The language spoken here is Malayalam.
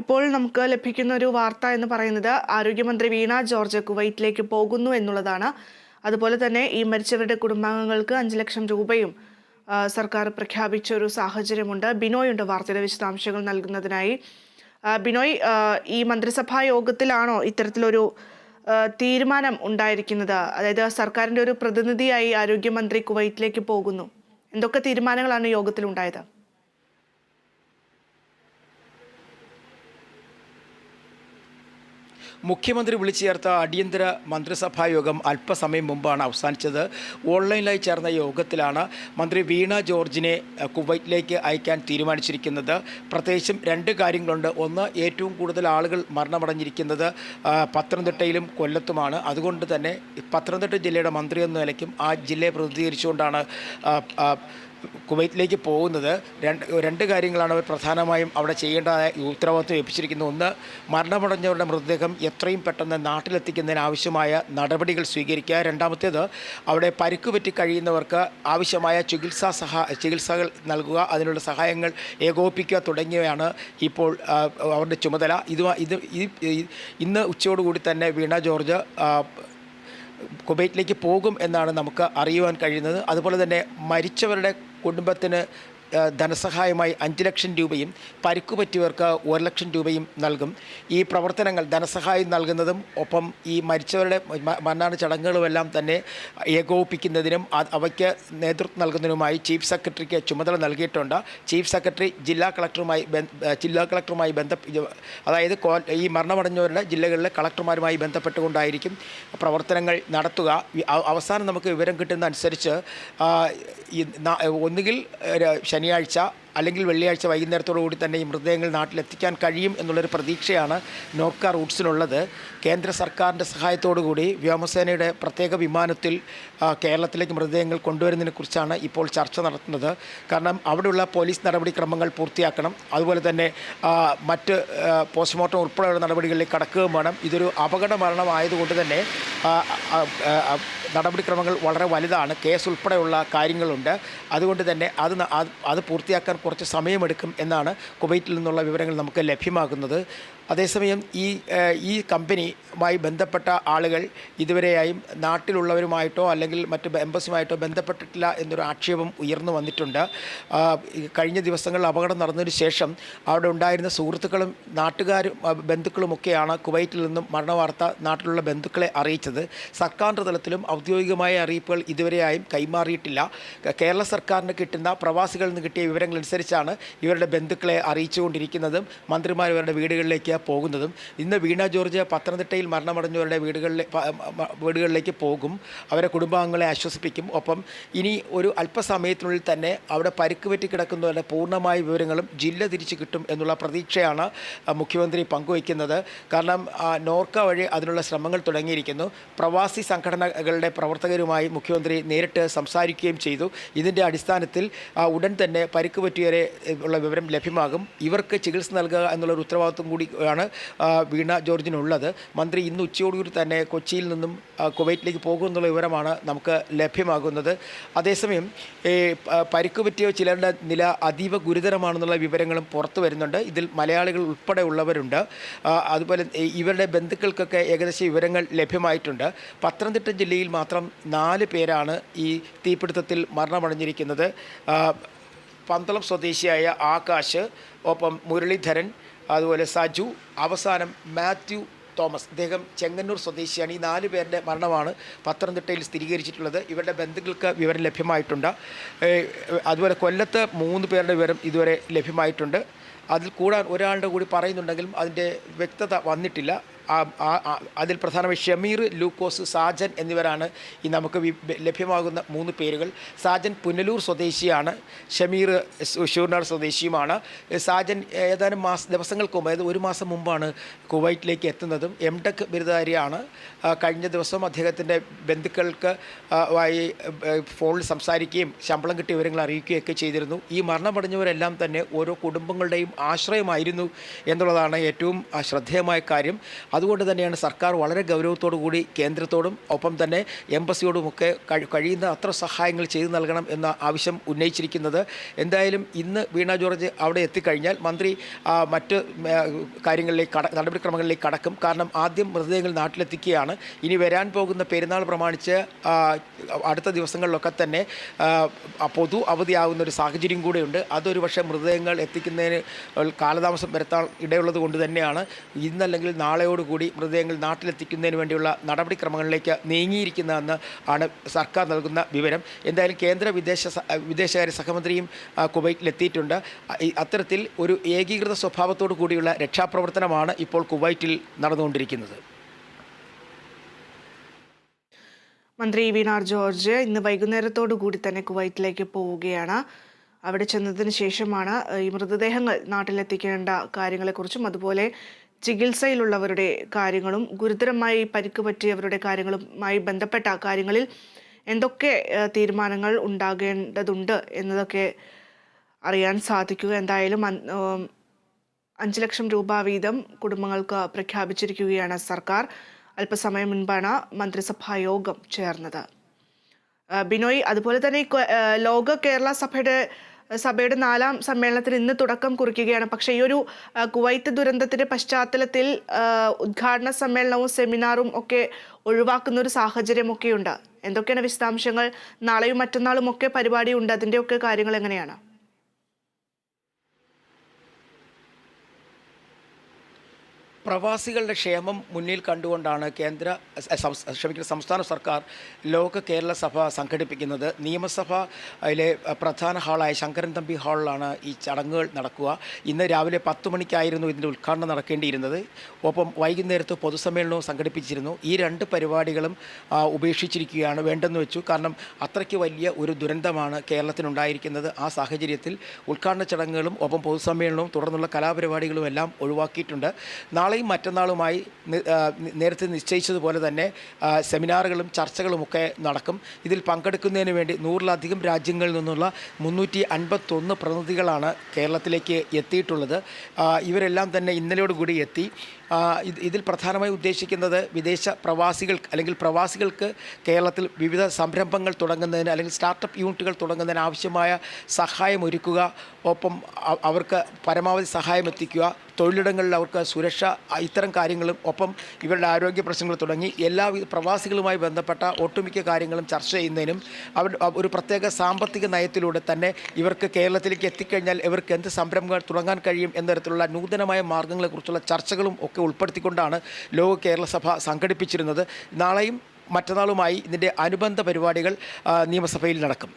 ഇപ്പോൾ നമുക്ക് ലഭിക്കുന്ന ഒരു വാർത്ത എന്ന് പറയുന്നത് ആരോഗ്യമന്ത്രി വീണ ജോർജ് കുവൈറ്റിലേക്ക് പോകുന്നു എന്നുള്ളതാണ്. അതുപോലെ തന്നെ ഈ മരിച്ചവരുടെ കുടുംബാംഗങ്ങൾക്ക് അഞ്ച് ലക്ഷം രൂപയും സർക്കാർ പ്രഖ്യാപിച്ച ഒരു സാഹചര്യമുണ്ട്. ബിനോയ് ഉണ്ട് വാർത്തയുടെ വിശദാംശങ്ങൾ നൽകുന്നതിനായി. ബിനോയ് ഈ മന്ത്രിസഭാ യോഗത്തിലാണോ ഇത്തരത്തിലൊരു തീരുമാനം ഉണ്ടായിരിക്കുന്നത്? അതായത് സർക്കാരിന്റെ ഒരു പ്രതിനിധിയായി ആരോഗ്യമന്ത്രി കുവൈറ്റിലേക്ക് പോകുന്നു. എന്തൊക്കെ തീരുമാനങ്ങളാണ് യോഗത്തിൽ മുഖ്യമന്ത്രി വിളിച്ചു ചേർത്ത അടിയന്തര മന്ത്രിസഭാ യോഗം അല്പസമയം മുമ്പാണ് അവസാനിച്ചത്. ഓൺലൈനിലായി ചേർന്ന യോഗത്തിലാണ് മന്ത്രി വീണ ജോർജിനെ കുവൈറ്റിലേക്ക് അയക്കാൻ തീരുമാനിച്ചിരിക്കുന്നത്. പ്രത്യേകിച്ചും രണ്ട് കാര്യങ്ങളുണ്ട്. ഒന്ന് ഏറ്റവും കൂടുതൽ ആളുകൾ മരണമടഞ്ഞിരിക്കുന്നത് പത്തനംതിട്ടയിലും കൊല്ലത്തുമാണ്. അതുകൊണ്ട് തന്നെ പത്തനംതിട്ട ജില്ലയുടെ മന്ത്രി എന്ന നിലയ്ക്കും ആ ജില്ലയെ പ്രതിനിധീകരിച്ചുകൊണ്ടാണ് കുവൈറ്റിലേക്ക് പോകുന്നത് രണ്ട് രണ്ട് കാര്യങ്ങളാണ് അവർ പ്രധാനമായും അവിടെ ചെയ്യേണ്ടതായ ഉത്തരവാദിത്വം ഏൽപ്പിച്ചിരിക്കുന്നത്. ഒന്ന് മരണമടഞ്ഞവരുടെ മൃതദേഹം എത്രയും പെട്ടെന്ന് നാട്ടിലെത്തിക്കുന്നതിന് ആവശ്യമായ നടപടികൾ സ്വീകരിക്കുക. രണ്ടാമത്തേത് അവിടെ പരിക്ക് പറ്റി കഴിയുന്നവർക്ക് ആവശ്യമായ ചികിത്സാ സഹാ ചികിത്സകൾ നൽകുക അതിനുള്ള സഹായങ്ങൾ ഏകോപിപ്പിക്കുക തുടങ്ങിയവയാണ് ഇപ്പോൾ അവരുടെ ചുമതല. ഇത് ഇത് ഇന്ന് ഉച്ചയോടുകൂടി തന്നെ വീണ ജോർജ് കുബൈറ്റിലേക്ക് പോകും എന്നാണ് നമുക്ക് അറിയുവാൻ കഴിയുന്നത്. അതുപോലെ തന്നെ മരിച്ചവരുടെ കുടുംബത്തിന് ധനസഹായമായി അഞ്ച് ലക്ഷം രൂപയും പരിക്കു പറ്റിയവർക്ക് ഒരു ലക്ഷം രൂപയും നൽകും. ഈ പ്രവർത്തനങ്ങൾ ധനസഹായം നൽകുന്നതും ഒപ്പം ഈ മരിച്ചവരുടെ മണ്ണാണ് ചടങ്ങുകളുമെല്ലാം തന്നെ ഏകോപിപ്പിക്കുന്നതിനും അവയ്ക്ക് നേതൃത്വം നൽകുന്നതിനുമായി ചീഫ് സെക്രട്ടറിക്ക് ചുമതല നൽകിയിട്ടുണ്ട്. ചീഫ് സെക്രട്ടറി ജില്ലാ കളക്ടറുമായി ജില്ലാ കളക്ടറുമായി ബന്ധ അതായത് ഈ മരണമടഞ്ഞവരുടെ ജില്ലകളിലെ കളക്ടർമാരുമായി ബന്ധപ്പെട്ടുകൊണ്ടായിരിക്കും പ്രവർത്തനങ്ങൾ നടത്തുക. അവസാനം നമുക്ക് വിവരം കിട്ടുന്ന അനുസരിച്ച് ഒന്നുകിൽ ശനിയാഴ്ച അല്ലെങ്കിൽ വെള്ളിയാഴ്ച വൈകുന്നേരത്തോടു കൂടി തന്നെ ഈ മൃതദേഹങ്ങൾ നാട്ടിലെത്തിക്കാൻ കഴിയും എന്നുള്ളൊരു പ്രതീക്ഷയാണ് നോർക്ക റൂട്ട്സിനുള്ളത്. കേന്ദ്ര സർക്കാരിന്റെ സഹായത്തോടു കൂടി വ്യോമസേനയുടെ പ്രത്യേക വിമാനത്തിൽ കേരളത്തിലേക്ക് മൃതദേഹങ്ങൾ കൊണ്ടുവരുന്നതിനെക്കുറിച്ചാണ് ഇപ്പോൾ ചർച്ച നടത്തുന്നത്. കാരണം അവിടെയുള്ള പോലീസ് നടപടിക്രമങ്ങൾ പൂർത്തിയാക്കണം. അതുപോലെ തന്നെ മറ്റ് പോസ്റ്റ്മോർട്ടം ഉൾപ്പെടെയുള്ള നടപടികളിലേക്ക് കടക്കുകയും വേണം. ഇതൊരു അപകട മരണമായതുകൊണ്ട് തന്നെ നടപടിക്രമങ്ങൾ വളരെ വലുതാണ്. കേസ് ഉൾപ്പെടെയുള്ള കാര്യങ്ങളുണ്ട്. അതുകൊണ്ട് തന്നെ അത് അത് പൂർത്തിയാക്കാൻ കുറച്ച് സമയമെടുക്കും എന്നാണ് കുവൈറ്റിൽ നിന്നുള്ള വിവരങ്ങൾ നമുക്ക് ലഭ്യമാകുന്നത്. അതേസമയം ഈ ഈ കമ്പനിയുമായി ബന്ധപ്പെട്ട ആളുകൾ ഇതുവരെയായും നാട്ടിലുള്ളവരുമായിട്ടോ അല്ലെങ്കിൽ മറ്റ് എംബസിയുമായിട്ടോ ബന്ധപ്പെട്ടിട്ടില്ല എന്നൊരു ആക്ഷേപം ഉയർന്നു വന്നിട്ടുണ്ട്. കഴിഞ്ഞ ദിവസങ്ങളിൽ അപകടം നടന്നതിന് ശേഷം അവിടെ ഉണ്ടായിരുന്ന സുഹൃത്തുക്കളും നാട്ടുകാരും ബന്ധുക്കളുമൊക്കെയാണ് കുവൈറ്റിൽ നിന്നും മരണവാർത്ത നാട്ടിലുള്ള ബന്ധുക്കളെ അറിയിച്ചത്. സർക്കാരിന്റെ തലത്തിലും ഔദ്യോഗികമായ അറിയിപ്പുകൾ ഇതുവരെയായും കൈമാറിയിട്ടില്ല. കേരള സർക്കാരിന് കിട്ടുന്ന പ്രവാസികളിൽ നിന്ന് കിട്ടിയ വിവരങ്ങളനുസരിച്ചാണ് ഇവരുടെ ബന്ധുക്കളെ അറിയിച്ചുകൊണ്ടിരിക്കുന്നതും. മന്ത്രിമാർ ഇവരുടെ വീടുകളിലേക്ക് പോകുന്നതും ഇന്ന് വീണ ജോർജ് പത്തനംതിട്ടയിൽ മരണമടഞ്ഞവരുടെ വീടുകളിലെ വീടുകളിലേക്ക് പോകും. അവരെ കുടുംബാംഗങ്ങളെ ആശ്വസിപ്പിക്കും. ഒപ്പം ഇനി ഒരു അല്പസമയത്തിനുള്ളിൽ തന്നെ അവിടെ പരുക്ക് പറ്റി കിടക്കുന്നവരുടെ പൂർണമായ വിവരങ്ങളും ജില്ല തിരിച്ചു കിട്ടും എന്നുള്ള പ്രതീക്ഷയാണ് മുഖ്യമന്ത്രി പങ്കുവയ്ക്കുന്നത്. കാരണം നോർക്ക വഴി അതിനുള്ള ശ്രമങ്ങൾ തുടങ്ങിയിരിക്കുന്നു. പ്രവാസി സംഘടനകളുടെ പ്രവർത്തകരുമായി മുഖ്യമന്ത്രി നേരിട്ട് സംസാരിക്കുകയും ചെയ്തു. ഇതിന്റെ അടിസ്ഥാനത്തിൽ ഉടൻ തന്നെ പരിക്ക് പറ്റിയവരെ ഉള്ള വിവരം ലഭ്യമാകും. ഇവർക്ക് ചികിത്സ നൽകുക എന്നുള്ളൊരു ഉത്തരവാദിത്വം കൂടി ആ, വീണ ജോർജിനുള്ളത്. മന്ത്രി ഇന്ന് ഉച്ചയോടുകൂടി തന്നെ കൊച്ചിയിൽ നിന്നും കുവൈറ്റിലേക്ക് പോകുമെന്നുള്ള വിവരമാണ് നമുക്ക് ലഭ്യമാകുന്നത്. അതേസമയം പരിക്ക് പറ്റിയ ചിലരുടെ നില അതീവ ഗുരുതരമാണെന്നുള്ള വിവരങ്ങളും പുറത്തു വരുന്നുണ്ട്. ഇതിൽ മലയാളികൾ ഉൾപ്പെടെ ഉള്ളവരുണ്ട് അതുപോലെ ഇവരുടെ ബന്ധുക്കൾക്കൊക്കെ ഏകദേശം വിവരങ്ങൾ ലഭ്യമായിട്ടുണ്ട്. പത്തനംതിട്ട ജില്ലയിൽ മാത്രം നാല് പേരാണ് ഈ തീപിടുത്തത്തിൽ മരണമടഞ്ഞിരിക്കുന്നത്. പന്തളം സ്വദേശിയായ ആകാശ് ഒപ്പം മുരളീധരൻ അതുപോലെ സജു അവസാനം മാത്യു തോമസ്. അദ്ദേഹം ചെങ്ങന്നൂർ സ്വദേശിയാണ്. ഈ നാല് പേരുടെ മരണമാണ് പത്തനംതിട്ടയിൽ സ്ഥിരീകരിച്ചിട്ടുള്ളത്. ഇവരുടെ ബന്ധുക്കൾക്ക് വിവരം ലഭ്യമായിട്ടുണ്ട്. അതുപോലെ കൊല്ലത്ത് മൂന്ന് പേരുടെ വിവരം ഇതുവരെ ലഭ്യമായിട്ടുണ്ട്. അതിൽ കൂടാൻ ഒരാളുടെ കൂടി പറയുന്നുണ്ടെങ്കിലും അതിന്റെ വ്യക്തത വന്നിട്ടില്ല. അതിൽ പ്രധാനമായി ഷമീർ ലൂക്കോസ് സാജൻ എന്നിവരാണ് ഈ നമുക്ക് ലഭ്യമാകുന്ന മൂന്ന് പേരുകൾ. സാജൻ പുനലൂർ സ്വദേശിയാണ് ഷമീർ ഷൂർനാട് സ്വദേശിയുമാണ്. സാജൻ ഏതാനും മാസ ദിവസങ്ങൾക്ക് മുമ്പ് അതായത് ഒരു മാസം മുമ്പാണ് കുവൈറ്റിലേക്ക് എത്തുന്നതും എം ടെക് ബിരുദധാരിയാണ്. കഴിഞ്ഞ ദിവസം അദ്ദേഹത്തിന്റെ ബന്ധുക്കൾക്ക് ആയി ഫോണിൽ സംസാരിക്കുകയും ശമ്പളം കിട്ടിയ വിവരങ്ങൾ അറിയിക്കുകയൊക്കെ ചെയ്തിരുന്നു. ഈ മരണമടഞ്ഞവരെല്ലാം തന്നെ ഓരോ കുടുംബങ്ങളുടെയും ആശ്രയമായിരുന്നു എന്നുള്ളതാണ് ഏറ്റവും ശ്രദ്ധേയമായ കാര്യം. അതുകൊണ്ട് തന്നെയാണ് സർക്കാർ വളരെ ഗൗരവത്തോടു കൂടി കേന്ദ്രത്തോടും ഒപ്പം തന്നെ എംബസിയോടുമൊക്കെ കഴിയുന്ന അത്ര സഹായങ്ങൾ ചെയ്തു നൽകണം എന്ന ആവശ്യം ഉന്നയിച്ചിരിക്കുന്നത്. എന്തായാലും ഇന്ന് വീണ ജോർജ് അവിടെ എത്തിക്കഴിഞ്ഞാൽ മന്ത്രി മറ്റ് കാര്യങ്ങളിലേക്ക് കട നടപടിക്രമങ്ങളിലേക്ക് കടക്കും. കാരണം ആദ്യം മൃതദേഹങ്ങൾ നാട്ടിലെത്തിക്കുകയാണ്. ഇനി വരാൻ പോകുന്ന പെരുന്നാൾ പ്രമാണിച്ച് അടുത്ത ദിവസങ്ങളിലൊക്കെ തന്നെ പൊതു അവധിയാകുന്ന ഒരു സാഹചര്യം കൂടെയുണ്ട്. അതൊരു പക്ഷേ മൃതദേഹങ്ങൾ എത്തിക്കുന്നതിന് കാലതാമസം വരുത്താൻ ഇടയുള്ളത് കൊണ്ട് തന്നെയാണ്. ഇന്നല്ലെങ്കിൽ നാളെയോടുകൂടി മൃതദേഹങ്ങൾ നാട്ടിലെത്തിക്കുന്നതിന് വേണ്ടിയുള്ള നടപടിക്രമങ്ങളിലേക്ക് നീങ്ങിയിരിക്കുന്നതെന്ന് ആണ് സർക്കാർ നൽകുന്ന വിവരം. എന്തായാലും കേന്ദ്ര വിദേശ വിദേശകാര്യ സഹമന്ത്രിയും കുവൈറ്റിലെത്തിയിട്ടുണ്ട്. അത്തരത്തിൽ ഒരു ഏകീകൃത സ്വഭാവത്തോടു കൂടിയുള്ള രക്ഷാപ്രവർത്തനമാണ് ഇപ്പോൾ കുവൈറ്റിൽ നടന്നുകൊണ്ടിരിക്കുന്നത്. മന്ത്രി വീണാർ ജോർജ് ഇന്ന് വൈകുന്നേരത്തോടു കൂടി തന്നെ കുവൈറ്റിലേക്ക് പോവുകയാണ്. അവിടെ ചെന്നതിന് ശേഷമാണ് ഈ മൃതദേഹങ്ങൾ നാട്ടിലെത്തിക്കേണ്ട കാര്യങ്ങളെക്കുറിച്ചും അതുപോലെ ചികിത്സയിലുള്ളവരുടെ കാര്യങ്ങളും ഗുരുതരമായി പരിക്ക് പറ്റിയവരുടെ കാര്യങ്ങളുമായി ബന്ധപ്പെട്ട കാര്യങ്ങളിൽ എന്തൊക്കെ തീരുമാനങ്ങൾ ഉണ്ടാകേണ്ടതുണ്ട് എന്നതൊക്കെ അറിയാൻ സാധിക്കുക. എന്തായാലും അഞ്ച് ലക്ഷം രൂപ വീതം കുടുംബങ്ങൾക്ക് പ്രഖ്യാപിച്ചിരിക്കുകയാണ് സർക്കാർ. അല്പസമയം മുൻപാണ് മന്ത്രിസഭാ യോഗം ചേർന്നത്. ബിനോയ് അതുപോലെ തന്നെ ലോക കേരള സഭയുടെ സഭയുടെ നാലാം സമ്മേളനത്തിന് ഇന്ന് തുടക്കം കുറിക്കുകയാണ്. പക്ഷേ ഈ ഒരു കുവൈത്ത് ദുരന്തത്തിന്റെ പശ്ചാത്തലത്തിൽ ഉദ്ഘാടന സമ്മേളനവും സെമിനാറും ഒക്കെ ഒഴിവാക്കുന്ന ഒരു സാഹചര്യമൊക്കെയുണ്ട്. എന്തൊക്കെയാണ് വിശദാംശങ്ങൾ? നാളെയും മറ്റന്നാളും ഒക്കെ പരിപാടിയുണ്ട്. അതിന്റെയൊക്കെ കാര്യങ്ങൾ എങ്ങനെയാണ്? പ്രവാസികളുടെ ക്ഷേമം മുന്നിൽ കണ്ടുകൊണ്ടാണ് കേന്ദ്ര ക്ഷമിക്കുന്ന സംസ്ഥാന സർക്കാർ ലോക കേരള സഭ സംഘടിപ്പിക്കുന്നത്. നിയമസഭയിലെ പ്രധാന ഹാളായ ശങ്കരൻ തമ്പി ഹാളിലാണ് ഈ ചടങ്ങുകൾ നടക്കുക. ഇന്ന് രാവിലെ പത്ത് മണിക്കായിരുന്നു ഇതിന്റെ ഉദ്ഘാടനം നടക്കേണ്ടിയിരുന്നത്. ഒപ്പം വൈകുന്നേരത്ത് പൊതുസമ്മേളനവും സംഘടിപ്പിച്ചിരുന്നു. ഈ രണ്ട് പരിപാടികളും ഉപേക്ഷിച്ചിരിക്കുകയാണ് വേണ്ടെന്ന് വെച്ചു. കാരണം അത്രയ്ക്ക് വലിയ ഒരു ദുരന്തമാണ് കേരളത്തിനുണ്ടായിരിക്കുന്നത്. ആ സാഹചര്യത്തിൽ ഉദ്ഘാടന ചടങ്ങുകളും ഒപ്പം പൊതുസമ്മേളനവും തുടർന്നുള്ള കലാപരിപാടികളും എല്ലാം ഒഴിവാക്കിയിട്ടുണ്ട് നാളെയും മറ്റന്നാളുമായി നേരത്തെ നിശ്ചയിച്ചതുപോലെ തന്നെ സെമിനാറുകളും ചർച്ചകളുമൊക്കെ നടക്കും. ഇതിൽ പങ്കെടുക്കുന്നതിന് വേണ്ടി നൂറിലധികം രാജ്യങ്ങളിൽ നിന്നുള്ള മുന്നൂറ്റി പ്രതിനിധികളാണ് കേരളത്തിലേക്ക് എത്തിയിട്ടുള്ളത്. ഇവരെല്ലാം തന്നെ ഇന്നലെയോടുകൂടി എത്തി. ഇതിൽ പ്രധാനമായി ഉദ്ദേശിക്കുന്നത് വിദേശ പ്രവാസികൾ അല്ലെങ്കിൽ പ്രവാസികൾക്ക് കേരളത്തിൽ വിവിധ സംരംഭങ്ങൾ തുടങ്ങുന്നതിന് അല്ലെങ്കിൽ സ്റ്റാർട്ടപ്പ് യൂണിറ്റുകൾ തുടങ്ങുന്നതിന് ആവശ്യമായ സഹായം ഒരുക്കുക ഒപ്പം അവർക്ക് പരമാവധി സഹായം എത്തിക്കുക തൊഴിലിടങ്ങളിൽ അവർക്ക് സുരക്ഷ ഇത്തരം കാര്യങ്ങളും ഒപ്പം ഇവരുടെ ആരോഗ്യ പ്രശ്നങ്ങൾ തുടങ്ങി എല്ലാ പ്രവാസികളുമായി ബന്ധപ്പെട്ട ഒട്ടുമിക്ക കാര്യങ്ങളും ചർച്ച ചെയ്യുന്നതിനും അവർ ഒരു പ്രത്യേക സാമ്പത്തിക നയത്തിലൂടെ തന്നെ ഇവർക്ക് കേരളത്തിലേക്ക് എത്തിക്കഴിഞ്ഞാൽ ഇവർക്ക് എന്ത് സംരംഭങ്ങൾ തുടങ്ങാൻ കഴിയും എന്ന തരത്തിലുള്ള നൂതനമായ മാർഗങ്ങളെക്കുറിച്ചുള്ള ചർച്ചകളും ഒക്കെ ഉൾപ്പെടുത്തിക്കൊണ്ടാണ് ലോക കേരള സഭ സംഘടിപ്പിച്ചിരുന്നത്. നാളെയും മറ്റന്നാളുമായി ഇതിന്റെ അനുബന്ധ പരിപാടികൾ നിയമസഭയിൽ നടക്കും.